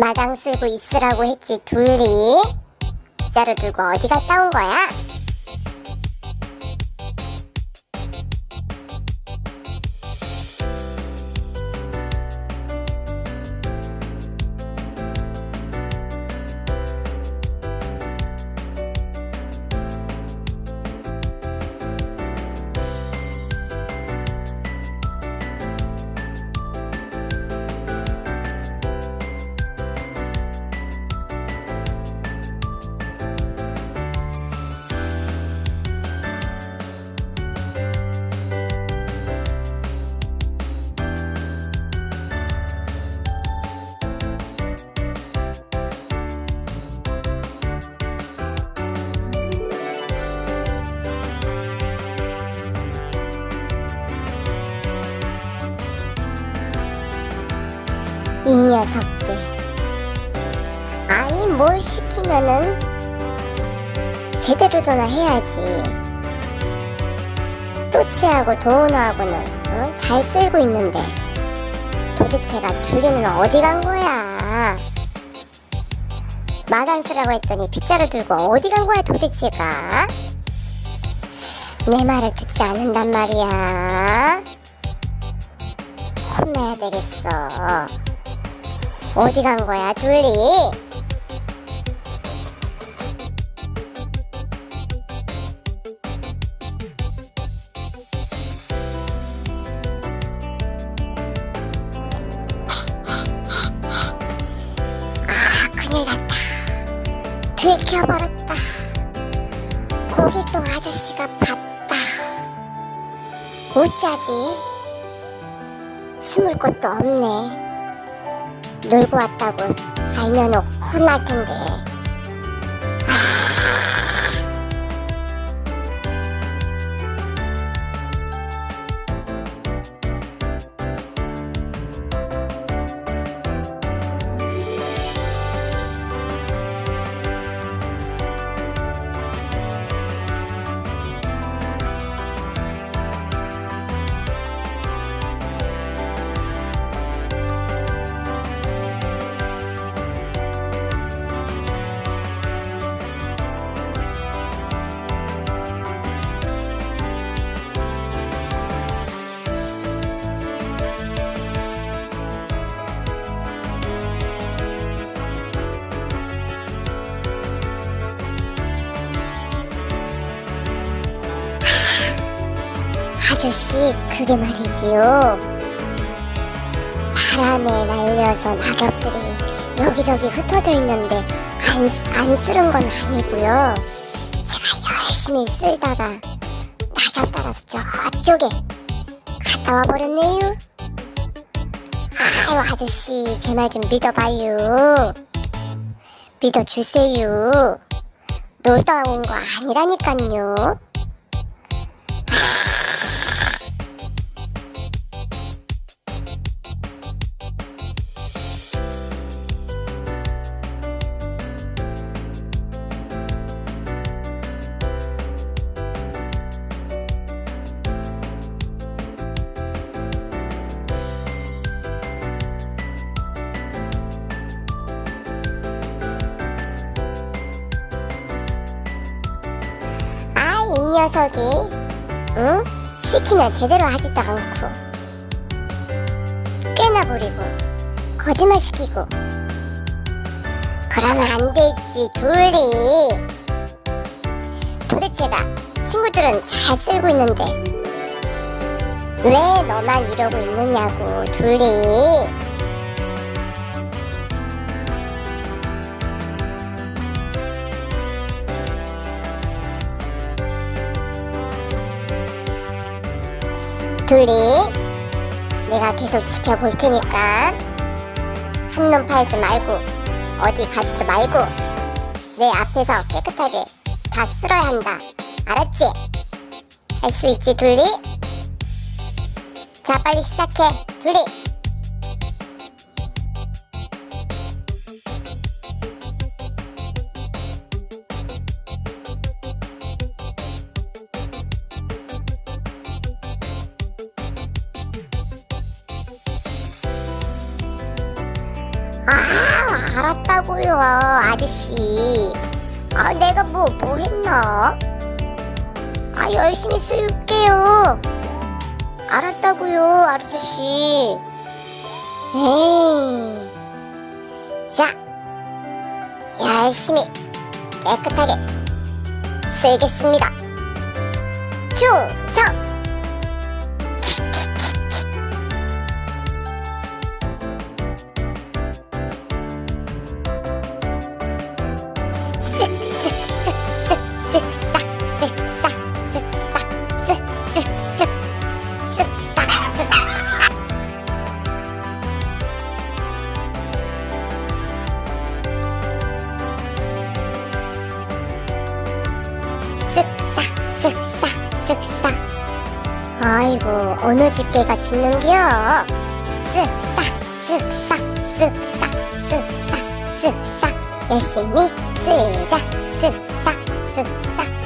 마당 쓸고 있으라고 했지 둘이 빗자루 들고 어디 갔다 온 거야? 이 녀석들. 아니 뭘 시키면은 제대로도나 해야지. 또치하고 도우너하고는 어? 잘 쓸고 있는데. 도대체가 둘리는 어디 간 거야? 마당 쓰라고 했더니 빗자루 들고 어디 간 거야 도대체가? 내 말을 듣지 않는단 말이야. 혼내야 되겠어 어디 간 거야, 둘리? 아, 큰일 났다. 들켜버렸다. 고길동 아저씨가 봤다. 어쩌지? 숨을 곳도 없네. 놀고 왔다고 알면 혼날 텐데. 아저씨, 그게 말이지요. 바람에 날려서 낙엽들이 여기저기 흩어져 있는데 안, 안 쓸은 건 아니고요. 제가 열심히 쓸다가 낙엽 따라서 저쪽에 갔다 와 버렸네요. 아유 아저씨 제 말 좀 믿어봐요. 믿어주세요. 놀다 온 거 아니라니깐요. 녀석이, 응? 시키면 제대로 하지도 않고, 꽤나 부리고, 거짓말 시키고, 그러면 안 되지, 둘이. 도대체가 친구들은 잘 쓸고 있는데, 왜 너만 이러고 있느냐고, 둘이. 둘이 내가 계속 지켜볼 테니까 한눈 팔지 말고 어디 가지도 말고 내 앞에서 깨끗하게 다 쓸어야 한다 알았지? 할 수 있지 둘리? 자 빨리 시작해 둘리 아 알았다고요, 아저씨. 아, 내가 뭐, 뭐 했나? 아, 열심히 쓸게요. 알았다고요, 아저씨. 에이. 자, 열심히 깨끗하게 쓸겠습니다. 충성! 아이고 어느 집게가 짖는겨? 쓱싹 쓱싹 쓱싹 쓱싹 쓱싹. 열심히 쓰자. 쓱싹 쓱싹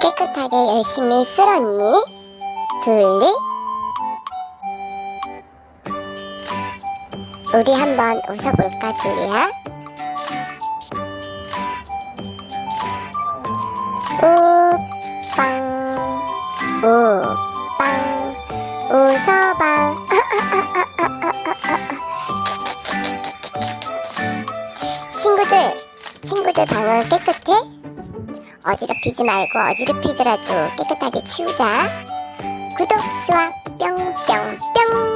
깨끗하게 열심히 쓸었니? 둘리? 우리 한번 웃어볼까 둘리야? 우 어지럽히지 말고 어지럽히더라도 깨끗하게 치우자. 구독, 좋아, 뿅뿅뿅.